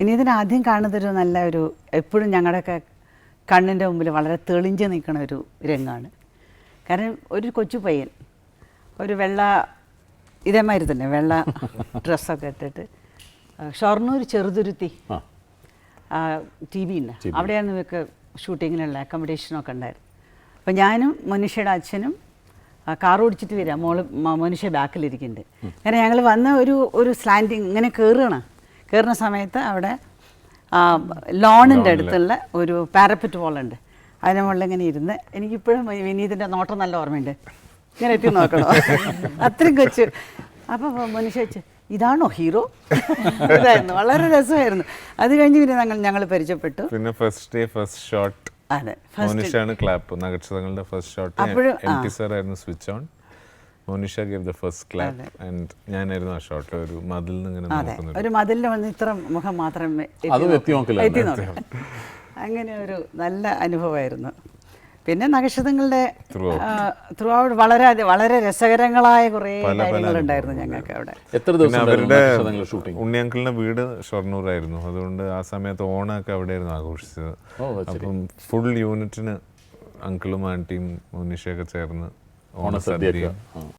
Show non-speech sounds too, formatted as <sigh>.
ഇനി ഇതിനാദ്യം കാണുന്നതൊരു നല്ല ഒരു എപ്പോഴും ഞങ്ങളുടെയൊക്കെ കണ്ണിന്റെ മുമ്പിൽ വളരെ തെളിഞ്ഞ് നിൽക്കുന്ന ഒരു രംഗമാണ്. കാരണം ഒരു കൊച്ചു പയ്യൻ ഒരു വെള്ള ഇതേമാതിരി തന്നെ വെള്ള ഡ്രസ്സൊക്കെ ഇട്ടിട്ട് ഷൊർണൂർ ചെറുതുരുത്തി ടി വി ഉണ്ട് അവിടെയാണ് ഇവർക്ക് ഷൂട്ടിങ്ങിനുള്ള അക്കോമഡേഷനൊക്കെ ഉണ്ടായിരുന്നു അപ്പോൾ ഞാനും മനുഷ്യയുടെ അച്ഛനും കാറോടിച്ചിട്ട് കാർ ഓടിച്ചിട്ട് വരിക മോൾ മനുഷ്യ ബാക്കിലിരിക്കുന്നുണ്ട്. കാരണം ഞങ്ങൾ വന്ന ഒരു ഒരു സ്ലാൻഡിങ് ഇങ്ങനെ കയറുകയാണ് കയറുന്ന സമയത്ത് അവിടെ ലോണിന്റെ അടുത്തുള്ള ഒരു പാരപ്പറ്റ് പോളുണ്ട്. അതിന് മുകളിൽ ഇങ്ങനെ ഇരുന്ന് എനിക്കിപ്പോഴും വിനീതിന്റെ നോട്ടം നല്ല ഓർമ്മയുണ്ട്. ഇങ്ങനെ എത്തി നോക്കണോ? <laughs> അത്രയും കൊച്ചു. അപ്പോൾ മനുഷ്യ ഇതാണോ ഹീറോ? ഇതായിരുന്നു. വളരെ രസമായിരുന്നു. അത് കഴിഞ്ഞ് പിന്നെ ഞങ്ങൾ ഞങ്ങൾ പരിചയപ്പെട്ടു. പിന്നെ ഫസ്റ്റ് ഡേ ഫസ്റ്റ് ഷോട്ട് അതെ ഫസ്റ്റ് ക്ലാപ്പ് നഗക്ഷതങ്ങളുടെ ഫസ്റ്റ് ഷോട്ട് എം സാർ ആയിരുന്നു switch on Monisha gave the first clap and ഞാനായിരുന്നു ആ ഷോട്ട് ഒരു മതിൽ നിന്ന് ഇങ്ങനെ ഒരു മതിലിൽ വന്ന് ഇത്ര മുഖം മാത്രമേ എത്തി അതും എത്തി നോക്കില്ല എത്തി നോക്കാം അങ്ങനെ ഒരു നല്ല അനുഭവമായിരുന്നു. പിന്നെ നക്ഷത്രങ്ങളുടെ. ത്രൂ ഔട്ട് വളരെ വളരെ രസകരങ്ങളായ കുറേ കാര്യങ്ങളുണ്ടായിരുന്നു ഞങ്ങൾക്ക് അവിടെ. എത്ര ദിവസം അവരുടെ ഉണ്ണിയങ്കിളിന്റെ വീട് ഷൊർണൂറായിരുന്നു. അതുകൊണ്ട് ആ സമയത്ത് ഓണമൊക്കെ അവിടെയായിരുന്നു ആഘോഷിച്ചത്. അപ്പം ഫുൾ യൂണിറ്റിന് അങ്കിളും ആന്റിയും മോനിഷയൊക്കെ ചേർന്ന് ഓണസദ്യ.